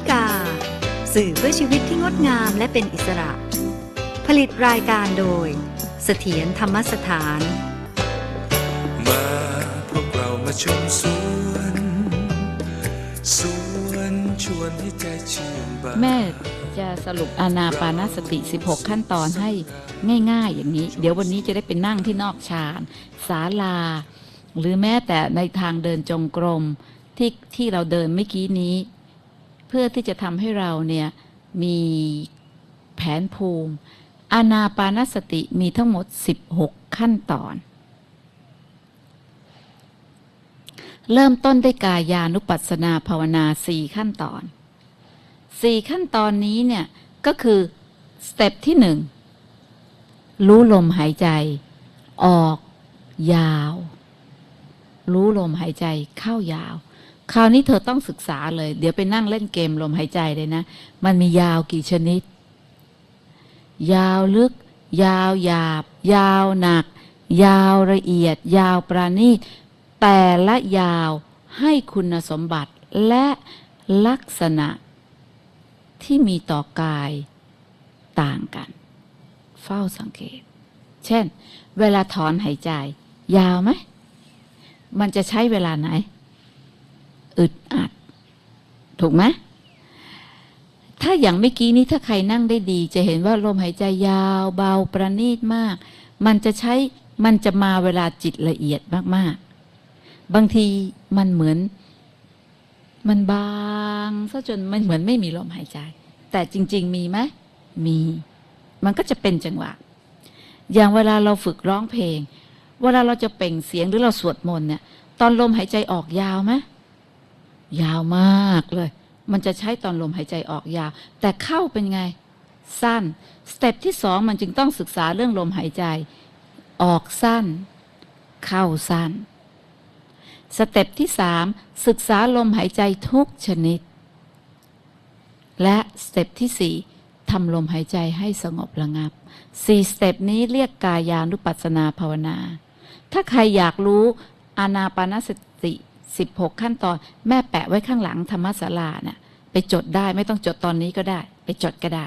นิกา สื่อเพื่อชีวิตที่งดงามและเป็นอิสระ ผลิตรายการโดย เสถียรธรรมสถาน มาพวกเรามาชมสวนสวนชวนให้ใจชื่นบานแม่จะสรุปอานาปานสติ 16 ขั้นตอนให้ง่ายๆ อย่างนี้ เดี๋ยววันนี้จะได้ไปนั่งที่นอกฌานศาลา หรือแม้แต่ในทางเดินจงกรมที่ที่เราเดินเมื่อกี้นี้ เพื่อที่จะทำให้เราเนี่ยมีแผนภูมิ อานาปานสติมีทั้งหมด 16 ขั้นตอน เริ่มต้นด้วยกายานุปัสสนาภาวนา4ขั้นตอนสี่ขั้นตอนนี้เนี่ยก็คือสเต็ปที่หนึ่งรู้ลมหายใจ ออก ยาว รู้ลมหายใจเข้ายาว คราวนี้เธอต้องศึกษาเลย เดี๋ยวไปนั่งเล่นเกมลมหายใจเลยนะ มันมียาวกี่ชนิด ยาวลึก ยาวหยาบ ยาวหนัก ยาวละเอียด ยาวประณีต แต่ละยาวให้คุณสมบัติและลักษณะที่มีต่อกายต่างกัน เฝ้าสังเกต เช่น เวลาถอนหายใจ ยาวไหม มันจะใช้เวลาไหน อึดอัด ถูกไหมถ้าอย่างเมื่อกี้นี้ถ้าใครนั่งได้ดี จะเห็นว่าลมหายใจยาวเบาประณีตมาก มันจะใช้มันจะมาเวลาจิตละเอียดมากๆ บางทีมันเหมือน มันบางซะจนมันเหมือนไม่มีลมหายใจ แต่จริง ๆ มีไหมมี มันก็จะเป็นจังหวะ อย่างเวลาเราฝึกร้องเพลง เวลาเราจะเป่งเสียงหรือเราสวดมนต์เนี่ย ตอนลมหายใจออกยาวไหม ยาวมากเลย มันจะใช้ตอนลมหายใจออกยาว แต่เข้าเป็นไง สั้น สเต็ปที่สองมันจึงต้องศึกษาเรื่องลมหายใจ ออกสั้น เข้าสั้น สเต็ปที่สามศึกษาลมหายใจทุกชนิด และสเต็ปที่สี่ทำลมหายใจให้สงบระงับสี่สเต็ปนี้เรียกกายานุปัสสนาภาวนา ถ้าใครอยากรู้อานาปานสติ 16 ขั้นตอน แม่แปะไว้ข้างหลังธรรมศาลาเนี่ยไปจดได้ไม่ต้องจดตอนนี้ก็ได้ ไปจดก็ได้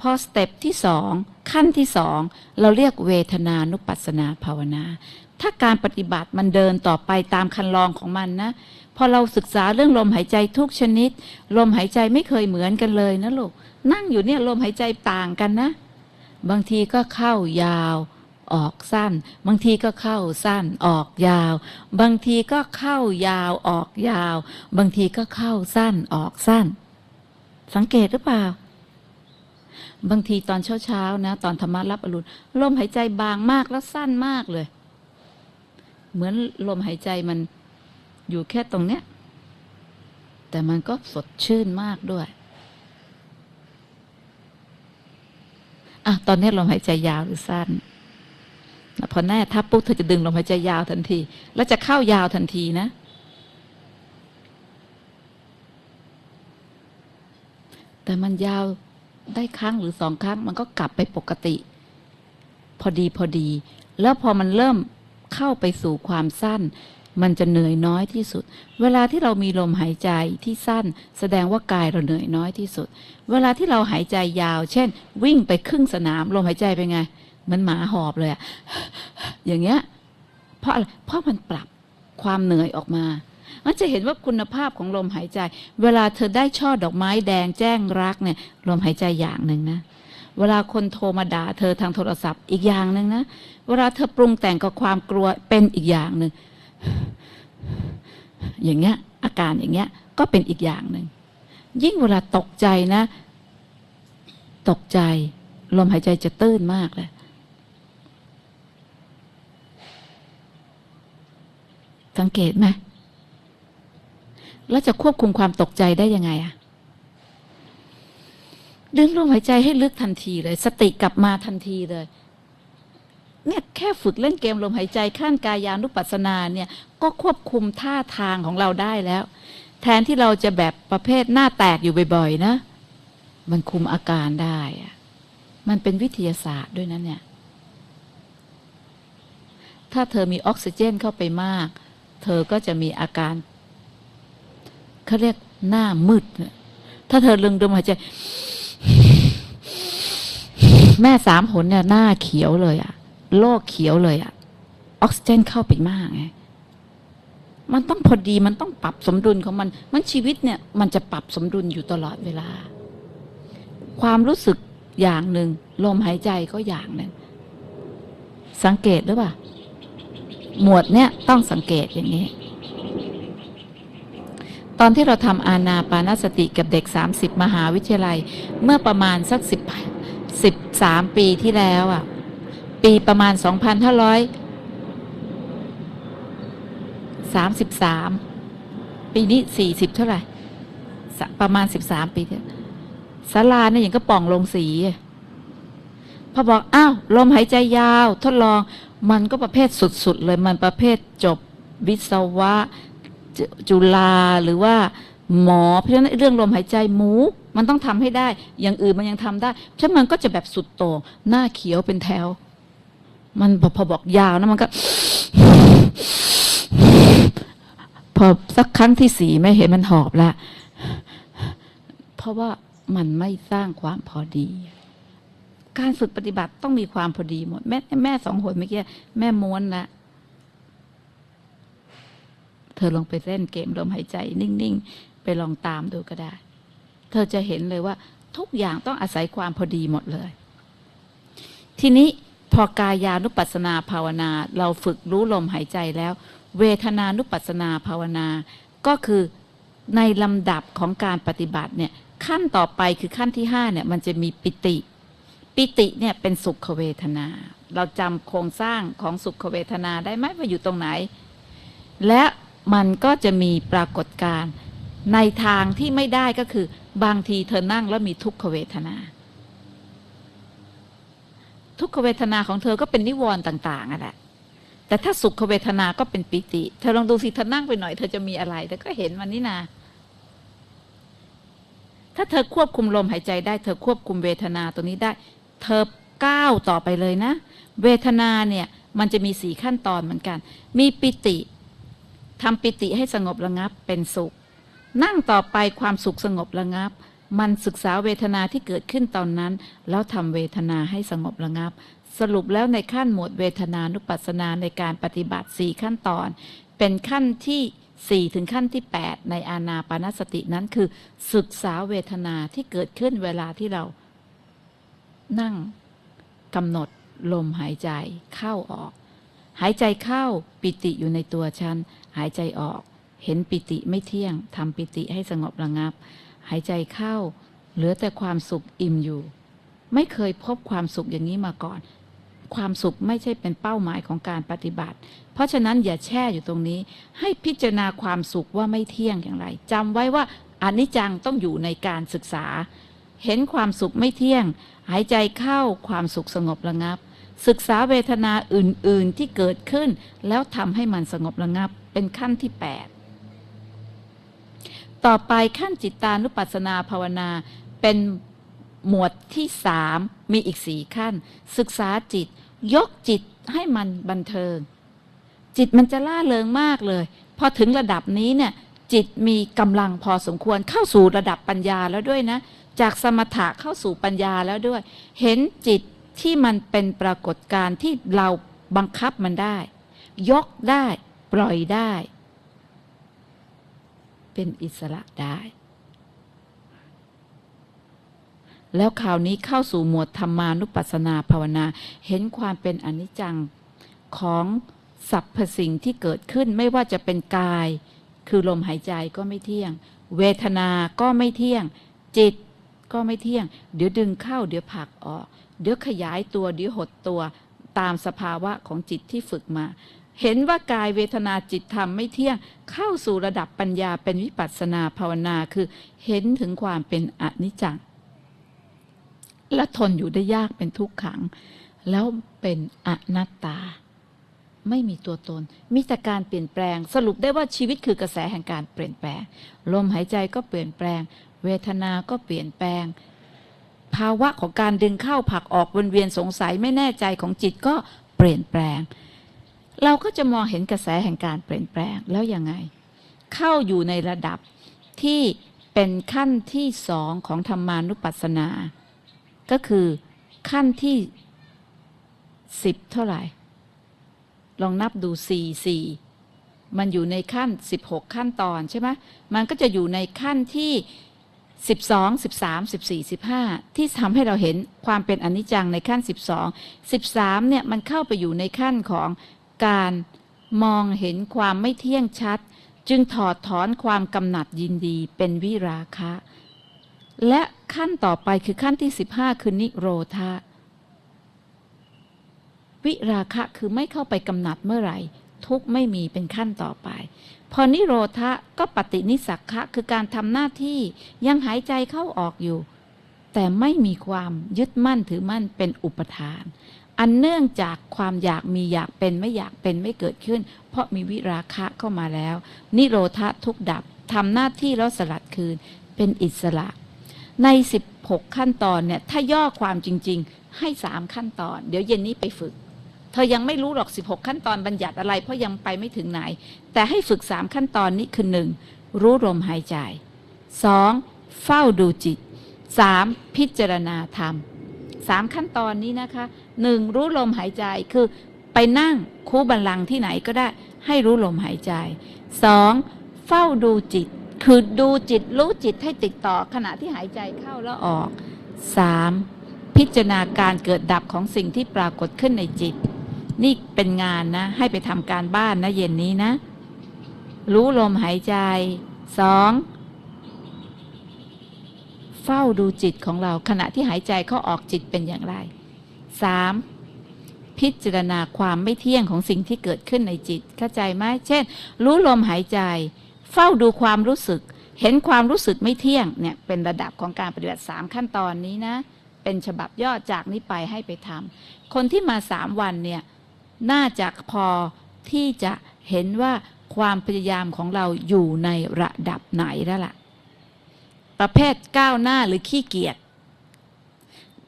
พอสเต็ปที่สองขั้นที่สองเราเรียกเวทนานุปัสสนาภาวนา ถ้าการปฏิบัติมันเดินต่อไปตามคันลองของมันนะ พอเราศึกษาเรื่องลมหายใจทุกชนิด ลมหายใจไม่เคยเหมือนกันเลยนะลูกนั่งอยู่เนี่ยลมหายใจต่างกันนะ บางทีก็เข้ายาว ออกสั้น บางทีก็เข้าสั้นออกยาว บางทีก็เข้ายาวออกยาว บางทีก็เข้าสั้นออกสั้น สังเกตหรือเปล่า บางทีตอนเช้าๆนะ ตอนธรรมะรับอรุณลมหายใจบางมากแล้วสั้นมากเลย เหมือนลมหายใจมันอยู่แค่ตรงเนี้ย แต่มันก็สดชื่นมากด้วยอะ ตอนนี้ลมหายใจยาวหรือสั้น พอแน่ถ้าปุ๊บเธอจะดึงลมหายใจยาวทันที แล้วจะเข้ายาวทันทีนะ แต่มันยาวได้ครั้งหรือสองครั้ง มันก็กลับไปปกติ พอดีพอดี แล้วพอมันเริ่มเข้าไปสู่ความสั้น มันจะเหนื่อยน้อยที่สุด เวลาที่เรามีลมหายใจที่สั้น แสดงว่ากายเราเหนื่อยน้อยที่สุด เวลาที่เราหายใจยาว เช่น วิ่งไปครึ่งสนามลมหายใจเป็นไง มือนหมาหอบเลยอะอย่างเงี้ย เพราะอะไรเพราะมันปรับความเหนื่อยออกมามันจะเห็นว่าคุณภาพของลมหายใจ เวลาเธอได้ช่อดอกไม้แดงแจ้งรักเนี่ย ลมหายใจอย่างหนึ่งนะ เวลาคนโทรมาด่าเธอทางโทรศัพท์อีกอย่างหนึ่งนะ เวลาเธอปรุงแต่งกับความกลัวเป็นอีกอย่างหนึ่ง อย่างเงี้ย อาการอย่างเงี้ย ก็เป็นอีกอย่างหนึ่ง ยิ่งเวลาตกใจนะ ตกใจ ลมหายใจจะตื้นมากเลย สังเกตไหมแล้วจะควบคุมความตกใจได้ยังไงอะดึงลมหายใจให้ลึกทันทีเลย สติกลับมาทันทีเลย เนี่ยแค่ฝึกเล่นเกมลมหายใจขั้นกายานุปัสสนาเนี่ย ก็ควบคุมท่าทางของเราได้แล้ว แทนที่เราจะแบบประเภทหน้าแตกอยู่บ่อยๆนะ มันคุมอาการได้อะมันเป็นวิทยาศาสตร์ด้วยนะเนี่ย ถ้าเธอมีออกซิเจนเข้าไปมาก เธอก็จะมีอาการเขาเรียกหน้ามืด ถ้าเธอลึงดมหายใจ แม่สามหนเนี่ยหน้าเขียวเลยอะโลกเขียวเลยอะออกซิเจนเข้าไปมากไงมันต้องพอดีมันต้องปรับสมดุลของมัน มันชีวิตเนี่ย มันจะปรับสมดุลอยู่ตลอดเวลา ความรู้สึกอย่างหนึ่งลมหายใจก็อย่างหนึ่งสังเกตหรือเปล่า หมวดเนี่ยต้องสังเกตอย่างนี้ ตอนที่เราทำอานาปานสติกับเด็ก 30 มหาวิทยาลัย เมื่อประมาณสักสิบสามปีที่แล้วอะ ปีประมาณ 2,500สามสิบสามปีนี้สี่สิบเท่าไหร่ ประมาณสิบสามปีเนี่ยศาลาเนี่ยอย่างก็ป่องลงสีพอบอก อ้าว ลมหายใจยาว ทดลอง มันก็ประเภทสุดๆเลยมันประเภทจบวิศวะจจุฬาหรือว่าหมอเพราะฉะนั้นเรื่องลมหายใจหมู มันต้องทำให้ได้ อย่างอื่นมันยังทำได้ฉะนั้นมันก็จะแบบสุดโต่งหน้าเขียวเป็นแถว มันพอพอบอกยาวนะมันก็ พอสักครั้งที่สี่ไม่เห็นมันหอบล้วเพราะว่ามันไม่สร้างความพอดี การฝึกปฏิบัติต้องมีความพอดีหมด แม่แม่สองหนเมื่อกี้แม่ม้วนละเธอลองไปเล่นเกมลมหายใจ นิ่งๆ ไปลองตามดูก็ได้ เธอจะเห็นเลยว่า ทุกอย่างต้องอาศัยความพอดีหมดเลย ทีนี้พอกายานุปัสสนาภาวนา เราฝึกรู้ลมหายใจแล้ว เวทนานุปัสสนาภาวนา ก็คือในลำดับของการปฏิบัติเนี่ยขั้นต่อไปคือขั้นที่ห้าเนี่ยมันจะมีปิติ ปิติเนี่ยเป็นสุขเวทนา เราจำโครงสร้างของสุขเวทนาได้ไหมว่าอยู่ตรงไหน และมันก็จะมีปรากฏการณ์ในทางที่ไม่ได้ก็คือบางทีเธอนั่งแล้วมีทุกขเวทนา ทุกขเวทนาของเธอก็เป็นนิวรณ์ต่างๆอะแหละแต่ถ้าสุขเวทนาก็เป็นปิติ เธอลองดูสิเธอนั่งไปหน่อยเธอจะมีอะไรเธอก็เห็นมันนี่นาถ้าเธอควบคุมลมหายใจได้ เธอควบคุมเวทนาตัวนี้ได้ เธอก้าวต่อไปเลยนะ เวทนาเนี่ยมันจะมีสี่ขั้นตอนเหมือนกัน มีปิติทำปิติให้สงบระงับเป็นสุข นั่งต่อไปความสุขสงบระงับ มันศึกษาเวทนาที่เกิดขึ้นตอนนั้น แล้วทำเวทนาให้สงบระงับ สรุปแล้วในขั้นหมวดเวทนานุปัสสนาในการปฏิบัติ4ขั้นตอน เป็นขั้นที่4ถึงขั้นที่ 8 ในอานาปานสตินั้นคือศึกษาเวทนาที่เกิดขึ้นเวลาที่เรา นั่งกำหนดลมหายใจเข้าออก หายใจเข้าปิติอยู่ในตัวฉัน หายใจออก เห็นปิติไม่เที่ยงทำปิติให้สงบระงับ หายใจเข้า เหลือแต่ความสุขอิ่มอยู่ ไม่เคยพบความสุขอย่างนี้มาก่อน ความสุขไม่ใช่เป็นเป้าหมายของการปฏิบัติ เพราะฉะนั้นอย่าแช่อยู่ตรงนี้ ให้พิจารณาความสุขว่าไม่เที่ยงอย่างไรจำไว้ว่าอนิจจังต้องอยู่ในการศึกษา เห็นความสุขไม่เที่ยง หายใจเข้าความสุขสงบระงับ ศึกษาเวทนาอื่น ๆที่เกิดขึ้น แล้วทำให้มันสงบระงับ เป็นขั้นที่ 8 ต่อไปขั้นจิตตานุปัสสนาภาวนา เป็นหมวดที่สามมีอีกสี่ขั้น ศึกษาจิต ยกจิตให้มันบันเทิง จิตมันจะล่าเริงมากเลย พอถึงระดับนี้เนี่ยจิตมีกำลังพอสมควรเข้าสู่ระดับปัญญาแล้วด้วยนะ จากสมถะเข้าสู่ปัญญาแล้วด้วย เห็นจิตที่มันเป็นปรากฏการณ์ที่เราบังคับมันได้ ยกได้ ปล่อยได้ เป็นอิสระได้ แล้วคราวนี้เข้าสู่หมวดธรรมานุปัสสนาภาวนา เห็นความเป็นอนิจจังของสรรพสิ่งที่เกิดขึ้นไม่ว่าจะเป็นกาย คือลมหายใจก็ไม่เที่ยง เวทนา ก็ไม่เที่ยง จิต ก็ไม่เที่ยง เดี๋ยวดึงเข้า เดี๋ยวผลักออก เดี๋ยวขยายตัว เดี๋ยวหดตัว ตามสภาวะของจิตที่ฝึกมา เห็นว่ากายเวทนาจิตธรรมไม่เที่ยง เข้าสู่ระดับปัญญาเป็นวิปัสสนาภาวนาคือเห็นถึงความเป็นอนิจจังและทนอยู่ได้ยากเป็นทุกขัง แล้วเป็นอนัตตา ไม่มีตัวตน มีแต่การเปลี่ยนแปลง สรุปได้ว่าชีวิตคือกระแสแห่งการเปลี่ยนแปลง ลมหายใจก็เปลี่ยนแปลง เวทนาก็เปลี่ยนแปลง ภาวะของการดึงเข้าผลักออกวนเวียนสงสัยไม่แน่ใจของจิตก็เปลี่ยนแปลง เราก็จะมองเห็นกระแสแห่งการเปลี่ยนแปลงแล้วยังไง เข้าอยู่ในระดับที่เป็นขั้นที่สองของธรรมานุปัสสนา ก็คือขั้นที่สิบเท่าไหร่ ลองนับดูสี่สี่มันอยู่ในขั้นสิบหกขั้นตอนใช่ไหมมันก็จะอยู่ในขั้นที่ สิบสองสิบสามสิบสี่สิบห้าที่ทำให้เราเห็นความเป็นอนิจจังในขั้นสิบสองสิบสามเนี่ยมันเข้าไปอยู่ในขั้นของการมองเห็นความไม่เที่ยงชัด จึงถอดถอนความกำหนัดยินดีเป็นวิราคะ และขั้นต่อไปคือขั้นที่15คือนิโรธาวิราคะคือไม่เข้าไปกำหนัดเมื่อไหร่ ทุกไม่มีเป็นขั้นต่อไป พอนิโรธะก็ปฏินิสักขะคือการทำหน้าที่ยังหายใจเข้าออกอยู่ แต่ไม่มีความยึดมั่นถือมั่นเป็นอุปทาน อันเนื่องจากความอยากมีอยากเป็นไม่อยากเป็นไม่เกิดขึ้น เพราะมีวิราคะเข้ามาแล้ว นิโรธะทุกดับทำหน้าที่แล้วสลัดคืนเป็นอิสระ ใน 16 ขั้นตอนเนี่ยถ้าย่อความจริง ๆ ให้ 3 ขั้นตอน เดี๋ยวเย็นนี้ไปฝึก เธอยังไม่รู้หรอก 16 ขั้นตอนบัญญัติอะไรเพราะยังไปไม่ถึงไหน แต่ให้ฝึก 3 ขั้นตอนนี้คือ 1. รู้ลมหายใจ 2. เฝ้าดูจิต 3. พิจารณาธรรม 3 ขั้นตอนนี้นะคะ 1. รู้ลมหายใจคือไปนั่งคู่บัลลังก์ที่ไหนก็ได้ ให้รู้ลมหายใจ 2. เฝ้าดูจิต คือดูจิตรู้จิตให้ติดต่อขณะที่หายใจเข้าแล้วออก 3. พิจารณาการเกิดดับของสิ่งที่ปรากฏขึ้นในจิต นี่เป็นงานนะ ให้ไปทำการบ้านนะเย็นนี้นะ รู้ลมหายใจ 2. เฝ้าดูจิตของเราขณะที่หายใจเข้าออกจิตเป็นอย่างไร 3. พิจารณาความไม่เที่ยงของสิ่งที่เกิดขึ้นในจิต เข้าใจไหมเช่น รู้ลมหายใจ เฝ้าดูความรู้สึก เห็นความรู้สึกไม่เที่ยงเนี่ยเป็นระดับของการปฏิบัติ3ขั้นตอนนี้นะ เป็นฉบับย่อจากนี้ไปให้ไปทำคนที่มา3วันเนี่ย น่าจะพอที่จะเห็นว่าความพยายามของเราอยู่ในระดับไหนแล้วล่ะ ประเภทก้าวหน้าหรือขี้เกียจ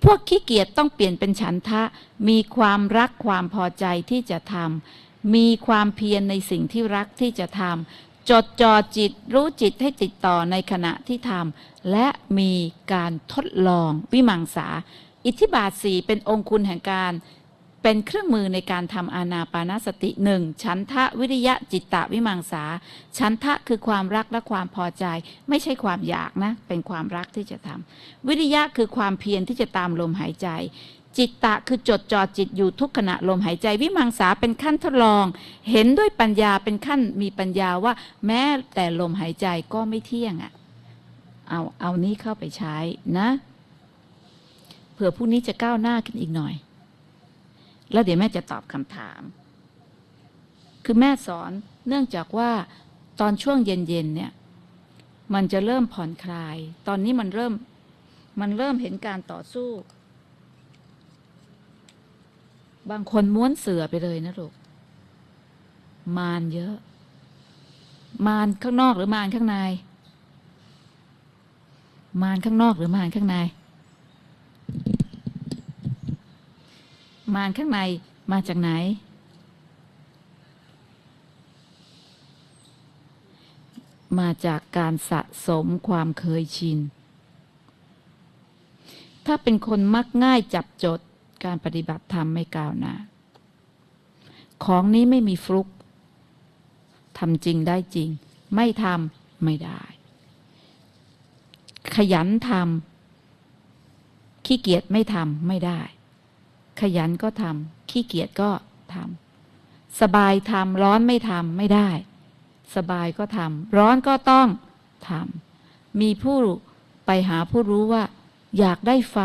พวกขี้เกียจต้องเปลี่ยนเป็นฉันทะ มีความรักความพอใจที่จะทำมีความเพียรในสิ่งที่รักที่จะทำจดจ่อจิตรู้จิตให้ติดต่อในขณะที่ทำและมีการทดลองวิมังสา อิทธิบาทสี่เป็นองคุณแห่งการ เป็นเครื่องมือในการทำอานาปานสติหนึ่งฉันทะวิริยะจิตตะวิมังสาฉันทะคือความรักและความพอใจ ไม่ใช่ความอยากนะ เป็นความรักที่จะทำวิริยะคือความเพียรที่จะตามลมหายใจ จิตตะคือจดจ่อจิตอยู่ทุกขณะลมหายใจ วิมังสาเป็นขั้นทดลอง เห็นด้วยปัญญาเป็นขั้นมีปัญญาว่า แม้แต่ลมหายใจก็ไม่เที่ยงอะ่ะเอาเอานี้เข้าไปใช้นะเผื่อพรุ่งนี้จะก้าวหน้าขึ้นอีกหน่อย แล้วเดี๋ยวแม่จะตอบคำถาม คือแม่สอนเนื่องจากว่าตอนช่วงเย็นๆเนี่ย มันจะเริ่มผ่อนคลาย ตอนนี้มันเริ่มมันเริ่มเห็นการต่อสู้ บางคนม้วนเสือไปเลยนะลูกมารเยอะ มารข้างนอกหรือมารข้างใน มารข้างนอกหรือมารข้างใน มารข้างในมาจากไหน มาจากการสะสมความเคยชิน ถ้าเป็นคนมักง่ายจับจดการปฏิบัติธรรมไม่ก้าวหน้า ของนี้ไม่มีฟลุกทำจริงได้จริง ไม่ทำไม่ได้ ขยันทำขี้เกียจไม่ทำไม่ได้ ขยันก็ทำขี้เกียจก็ทำสบายทำร้อนไม่ทำไม่ได้ สบายก็ทำร้อนก็ต้องทำมีผู้ไปหาผู้รู้ว่า อยากได้ไฟ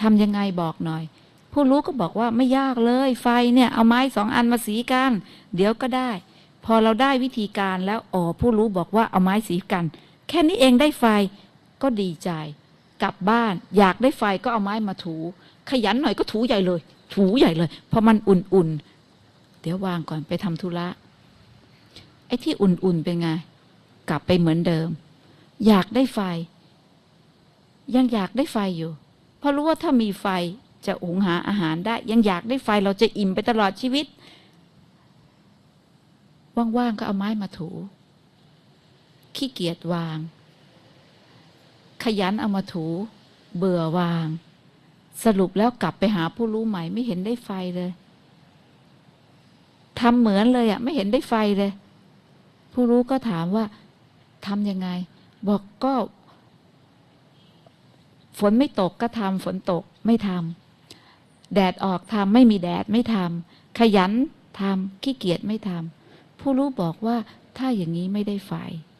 ทำยังไงบอกหน่อย ผู้รู้ก็บอกว่าไม่ยากเลยไฟเนี่ย เอาไม้สองอันมาสีกัน เดี๋ยวก็ได้ พอเราได้วิธีการแล้วอ๋อผู้รู้บอกว่าเอาไม้สีกัน แค่นี้เองได้ไฟก็ดีใจ กลับบ้าน อยากได้ไฟก็เอาไม้มาถู ขยันหน่อยก็ถูใหญ่เลย ถูใหญ่เลย เพราะมันอุ่นๆ เดี๋ยววางก่อนไปทำธุระไอ้ที่อุ่นๆเป็นไง กลับไปเหมือนเดิม อยากได้ไฟ ยังอยากได้ไฟอยู่ เพราะรู้ว่าถ้ามีไฟจะหุงหาอาหารได้ ยังอยากได้ไฟเราจะอิ่มไปตลอดชีวิต ว่างๆก็เอาไม้มาถู ขี้เกียจวาง ขยันเอามาถู เบื่อวาง สรุปแล้วกลับไปหาผู้รู้ใหม่ไม่เห็นได้ไฟเลยทำเหมือนเลยอะ่ะ ไม่เห็นได้ไฟเลย ผู้รู้ก็ถามว่าทำยังไง บอกก็ ฝนไม่ตกก็ทำฝนตกไม่ทำแดดออกทำไม่มีแดดไม่ทำขยันทำขี้เกียจไม่ทำผู้รู้บอกว่าถ้าอย่างนี้ไม่ได้ไฟ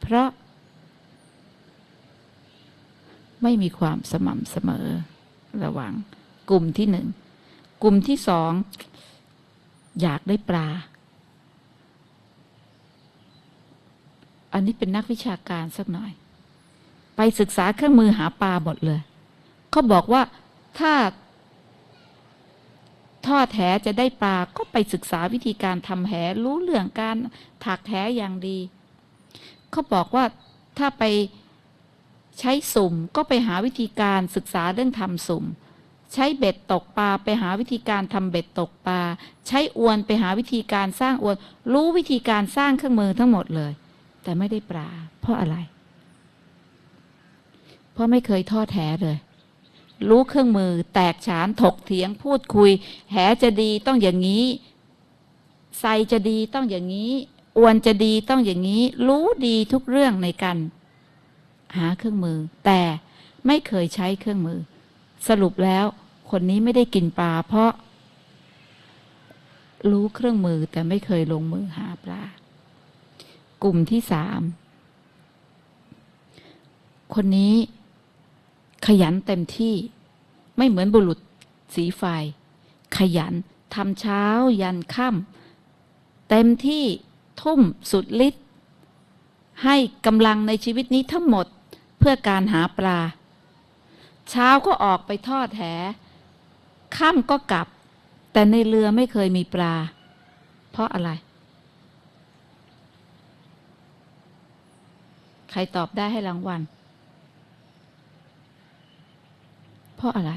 เพราะ ไม่มีความสม่ำเสมอ ระหว่างกลุ่มที่หนึ่ง กลุ่มที่สอง อยากได้ปลา อันนี้เป็นนักวิชาการสักหน่อย ไปศึกษาเครื่องมือหาปลาหมดเลยเขาบอกว่าถ้าท่อดแหจะได้ปลาก็ไปศึกษาวิธีการทำแหรู้เรื่องการถักแหอย่างดี เขาบอกว่าถ้าไป ใช้สุ่มก็ไปหาวิธีการศึกษาเรื่องทำสุ่ม ใช้เบ็ดตกปลาไปหาวิธีการทำเบ็ดตกปลา ใช้อวนไปหาวิธีการสร้างอวน รู้วิธีการสร้างเครื่องมือทั้งหมดเลย แต่ไม่ได้ปลา เพราะอะไร เพราะไม่เคยทอดแหเลย รู้เครื่องมือ แตกฉานถกเถียงพูดคุย แหจะดีต้องอย่างนี้ไซจะดีต้องอย่างนี้ อวนจะดีต้องอย่างนี้ รู้ดีทุกเรื่องในการ หาเครื่องมือ แต่ไม่เคยใช้เครื่องมือ สรุปแล้ว คนนี้ไม่ได้กินปลา เพราะ รู้เครื่องมือแต่ไม่เคยลงมือหาปลา กลุ่มที่สามคนนี้ขยันเต็มที่ไม่เหมือนบุรุษสีไฟ ขยันทำเช้ายันค่ำเต็มที่ทุ่มสุดฤทธิ์ให้กำลังในชีวิตนี้ทั้งหมด พื่อการหาปลา เช้าก็ออกไปทอดแหค่ำก็กลับ แต่ในเรือไม่เคยมีปลา เพราะอะไร ใครตอบได้ให้รางวัลเพราะอะไร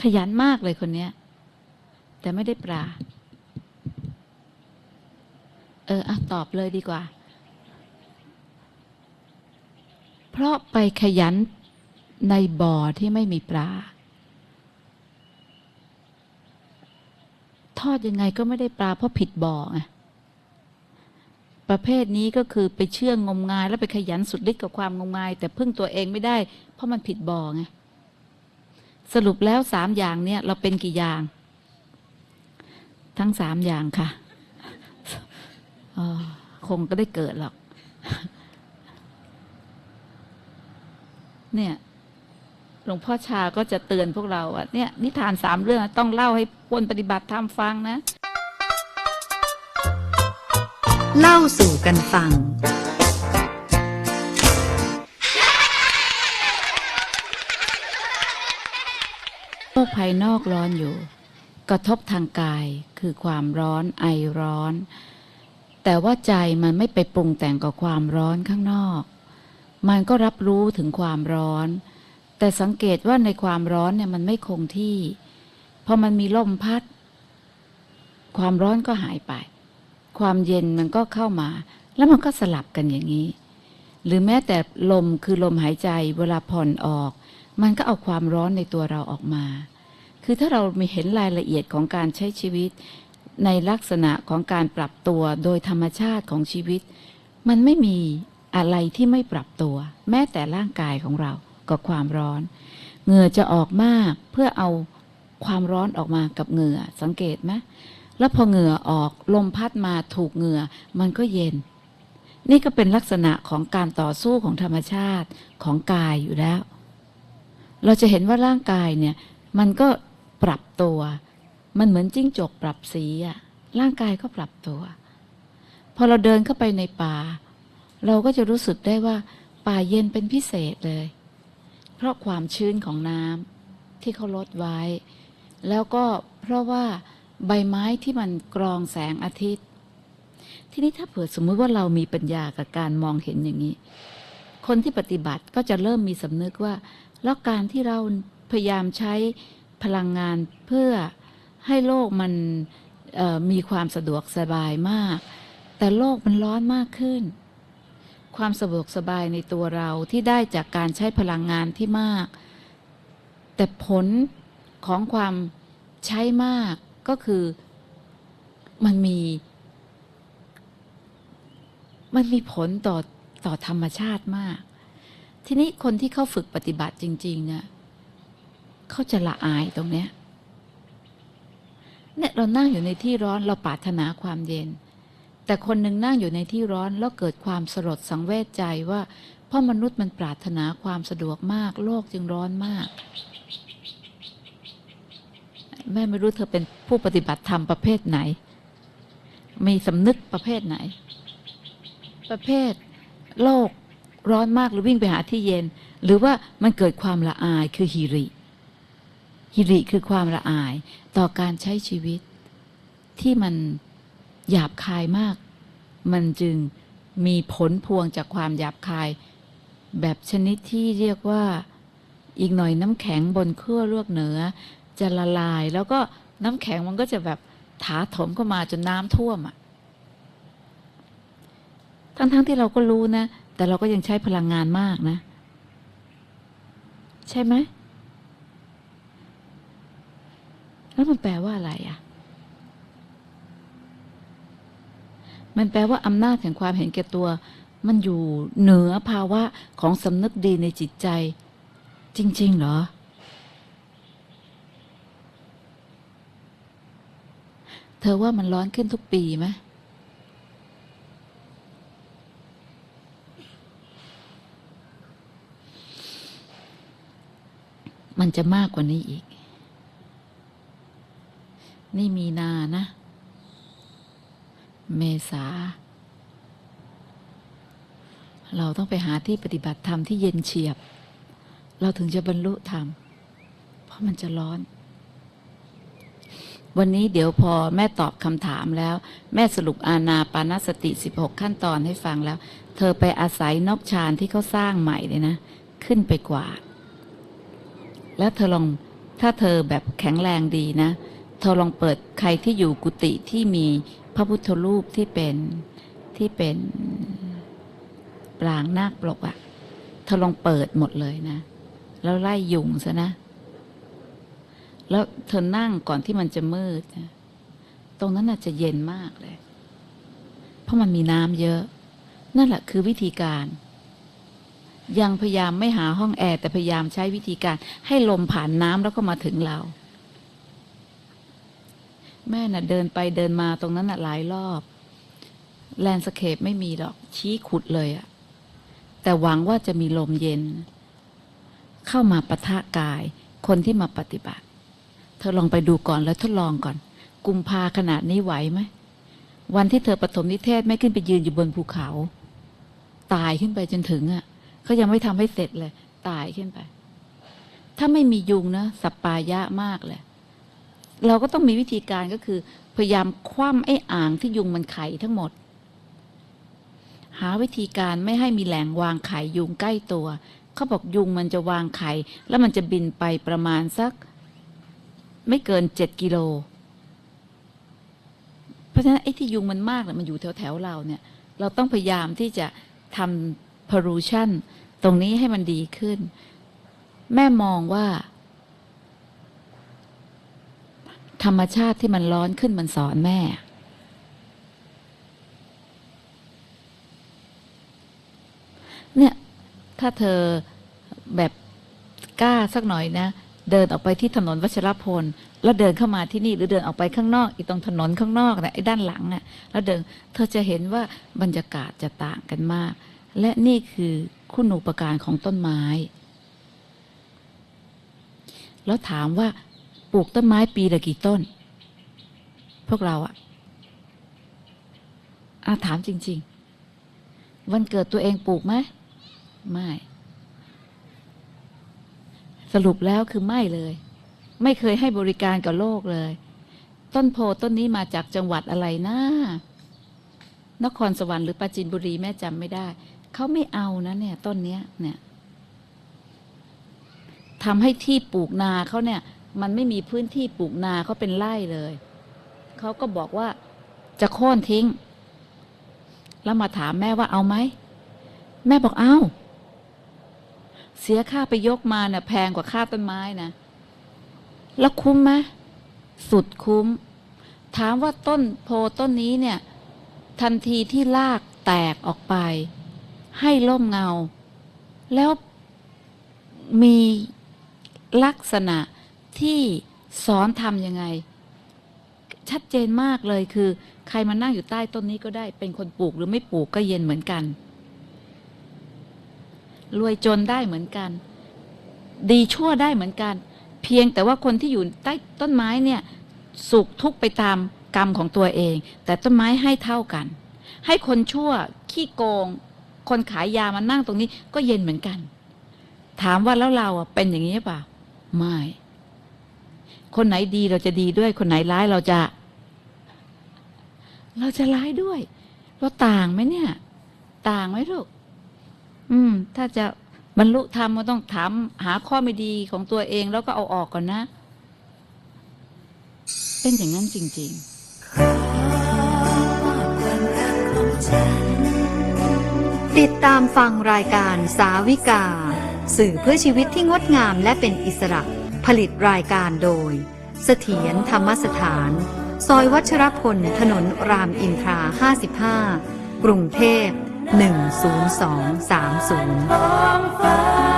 ขยันมากเลยคนเนี้ย แต่ไม่ได้ปลา เอออะตอบเลยดีกว่า เพราะไปขยันในบ่อที่ไม่มีปลา ทอดยังไงก็ไม่ได้ปลาเพราะผิดบ่อไงประเภทนี้ก็คือไปเชื่องงมงาย แล้วไปขยันสุดฤทธิ์กับความงมงาย แต่พึ่งตัวเองไม่ได้ เพราะมันผิดบ่อไงสรุปแล้วสามอย่างเนี่ย เราเป็นกี่อย่าง ทั้งสามอย่างค่ะคงก็ได้เกิดหรอก เนี่ยหลวงพ่อชาก็จะเตือนพวกเราอะเนี่ย นิทานสามเรื่องต้องเล่าให้คนปฏิบัติธรรมฟังนะ เล่าสู่กันฟัง โลกภายนอกร้อนอยู่ กระทบทางกายคือความร้อนไอร้อน แต่ว่าใจมันไม่ไปปรุงแต่งกับความร้อนข้างนอก มันก็รับรู้ถึงความร้อน แต่สังเกตว่าในความร้อนเนี่ยมันไม่คงที่ พอมันมีลมพัด ความร้อนก็หายไป ความเย็นมันก็เข้ามา แล้วมันก็สลับกันอย่างนี้ หรือแม้แต่ลมคือลมหายใจเวลาผ่อนออก มันก็เอาความร้อนในตัวเราออกมา คือถ้าเรามีเห็นรายละเอียดของการใช้ชีวิต ในลักษณะของการปรับตัวโดยธรรมชาติของชีวิต มันไม่มี อะไรที่ไม่ปรับตัว แม้แต่ร่างกายของเรากับความร้อน เหงื่อจะออกมากเพื่อเอาความร้อนออกมากับเหงื่อสังเกตไหมแล้วพอเหงื่อออกลมพัดมาถูกเหงื่อมันก็เย็น นี่ก็เป็นลักษณะของการต่อสู้ของธรรมชาติของกายอยู่แล้ว เราจะเห็นว่าร่างกายเนี่ย มันก็ปรับตัว มันเหมือนจิ้งจกปรับสีอะร่างกายก็ปรับตัว พอเราเดินเข้าไปในป่า เราก็จะรู้สึกได้ว่า ป่าเย็นเป็นพิเศษเลย เพราะความชื้นของน้ำที่เขาลดไว้ แล้วก็เพราะว่าใบไม้ที่มันกรองแสงอาทิตย์ ทีนี้ถ้าเผื่อสมมติว่าเรามีปัญญากับการมองเห็นอย่างนี้ คนที่ปฏิบัติก็จะเริ่มมีสำนึกว่า แล้วการที่เราพยายามใช้พลังงานเพื่อให้โลกมันมีความสะดวกสบายมาก แต่โลกมันร้อนมากขึ้น ความสะดวกสบายในตัวเราที่ได้จากการใช้พลังงานที่มาก แต่ผลของความใช้มากก็คือมันมี มันมีผลต่อต่อธรรมชาติมาก ทีนี้คนที่เขาฝึกปฏิบัติจริง ๆ เนี่ยเขาจะละอายตรงเนี้ยเนี่ยเรานั่งอยู่ในที่ร้อนเราปรารถนาความเย็น แต่คนหนึ่งนั่งอยู่ในที่ร้อนแล้วเกิดความสลดสังเวชใจว่าเพราะมนุษย์มันปรารถนาความสะดวกมากโลกจึงร้อนมาก แม่ไม่รู้เธอเป็นผู้ปฏิบัติธรรมประเภทไหน มีสำนึกประเภทไหน ประเภทโลกร้อนมากหรือวิ่งไปหาที่เย็น หรือว่ามันเกิดความละอายคือฮิริฮิริคือความละอายต่อการใช้ชีวิตที่มัน หยาบคายมาก มันจึงมีผลพวงจากความหยาบคาย แบบชนิดที่เรียกว่า อีกหน่อยน้ำแข็งบนขั้วโลกเหนือ จะละลาย แล้วก็น้ำแข็งมันก็จะแบบถาถมเข้ามาจนน้ำท่วมอะทั้งๆที่เราก็รู้นะ แต่เราก็ยังใช้พลังงานมากนะ ใช่ไหม แล้วมันแปลว่าอะไรอะ มันแปลว่าอำนาจแห่งความเห็นแก่ตัว มันอยู่เหนือภาวะของสำนึกดีในจิตใจ จริง ๆ เหรอ เธอว่ามันร้อนขึ้นทุกปีไหมมันจะมากกว่านี้อีก นี่มีนานะ เมษา เราต้องไปหาที่ปฏิบัติธรรมที่เย็นเฉียบ เราถึงจะบรรลุธรรม เพราะมันจะร้อน วันนี้เดี๋ยวพอแม่ตอบคำถามแล้ว แม่สรุปอาณาปานสติ 16 ขั้นตอนให้ฟังแล้ว เธอไปอาศัยนอกฌานที่เขาสร้างใหม่เลยนะ ขึ้นไปกว่า แล้วเธอลองถ้าเธอแบบแข็งแรงดีนะ เธอลองเปิดใครที่อยู่กุฏิที่มี ระพุทธรูปที่เป็นที่เป็นปรางนาคปลกอะ่ะเธอลองเปิดหมดเลยนะ แล้วไล่ยุงซะนะ แล้วเธอนั่งก่อนที่มันจะมืดนะตรงนั้นน่ะจะเย็นมากเลย เพราะมันมีน้ำเยอะ นั่นแหละคือวิธีการ ยังพยายามไม่หาห้องแอร์แต่พยายามใช้วิธีการให้ลมผ่านน้ำแล้วก็มาถึงเรา แม่น่ะเดินไปเดินมาตรงนั้นน่ะหลายรอบ แลนสเคปไม่มีหรอก ชี้ขุดเลยอะแต่หวังว่าจะมีลมเย็น เข้ามาปะทะกาย คนที่มาปฏิบัติ เธอลองไปดูก่อนแล้วทดลองก่อน กุมภาขนาดนี้ไหวไหม วันที่เธอปฐมนิเทศไม่ขึ้นไปยืนอยู่บนภูเขา ตายขึ้นไปจนถึงอะ่ะเขายังไม่ทำให้เสร็จเลย ตายขึ้นไป ถ้าไม่มียุงนะสัปปายะมากเลย เราก็ต้องมีวิธีการก็คือ พยายามคว่ำไอ้อ่างที่ยุงมันไข่ทั้งหมด หาวิธีการไม่ให้มีแหล่งวางไข่ยุงใกล้ตัว เขาบอกยุงมันจะวางไข่แล้วมันจะบินไปประมาณสัก ไม่เกินเจ็ดกิโล เพราะฉะนั้นไอ้ที่ยุงมันมากเนี่ยมันอยู่แถวแถวเราเนี่ย เราต้องพยายามที่จะทำ pollution ตรงนี้ให้มันดีขึ้น แม่มองว่า ธรรมชาติที่มันร้อนขึ้นมันสอนแม่ เนี่ย ถ้าเธอแบบกล้าสักหน่อยนะ เดินออกไปที่ถนนวัชรพล แล้วเดินเข้ามาที่นี่ หรือเดินออกไปข้างนอก อีตรงถนนข้างนอกนะไอ้ด้านหลังน่ะ แล้วเดิน เธอจะเห็นว่าบรรยากาศจะต่างกันมาก และนี่คือคุณูปการของต้นไม้ แล้วถามว่า ปลูกต้นไม้ปีละกี่ต้น พวกเราอะอาถามจริง ๆ วันเกิดตัวเองปลูกไหมไม่ สรุปแล้วคือไม่เลย ไม่เคยให้บริการกับโลกเลย ต้นโพต้นนี้มาจากจังหวัดอะไรนะนครสวรรค์หรือปราจีนบุรีแม่จำไม่ได้ เขาไม่เอานะเนี่ย ต้นเนี้ยเนี่ยทำให้ที่ปลูกนาเขาเนี่ย มันไม่มีพื้นที่ปลูกนาเขาเป็นไร่เลย เขาก็บอกว่าจะโค่นทิ้ง แล้วมาถามแม่ว่าเอาไหม แม่บอกเอา เสียค่าไปยกมาเนี่ยแพงกว่าค่าต้นไม้นะ แล้วคุ้มไหมสุดคุ้ม ถามว่าต้นโพต้นนี้เนี่ย ทันทีที่รากแตกออกไป ให้ร่มเงา แล้วมีลักษณะ ที่สอนทำยังไง ชัดเจนมากเลยคือ ใครมานั่งอยู่ใต้ต้นนี้ก็ได้เป็นคนปลูกหรือไม่ปลูกก็เย็นเหมือนกัน รวยจนได้เหมือนกัน ดีชั่วได้เหมือนกัน เพียงแต่ว่าคนที่อยู่ใต้ต้นไม้เนี่ยสุขทุกข์ไปตามกรรมของตัวเอง แต่ต้นไม้ให้เท่ากัน ให้คนชั่วขี้โกง คนขายยามานั่งตรงนี้ก็เย็นเหมือนกัน ถามว่าแล้วเราอะเป็นอย่างนี้ป่าไม่ คนไหนดีเราจะดีด้วย คนไหนร้ายเราจะ เราจะร้ายด้วย เราต่างไหมเนี่ย ต่างไหมลูกอืม ถ้าจะบรรลุธรรมก็ต้องถามหาข้อไม่ดีของตัวเองแล้วก็เอาออกก่อนนะ เป็นอย่างนั้นจริง ๆ ติดตามฟังรายการสาวิกา สื่อเพื่อชีวิตที่งดงามและเป็นอิสระ ผลิตรายการโดย เสถียรธรรมสถาน ซอยวัชรพล ถนนรามอินทรา 55 กรุงเทพ 10230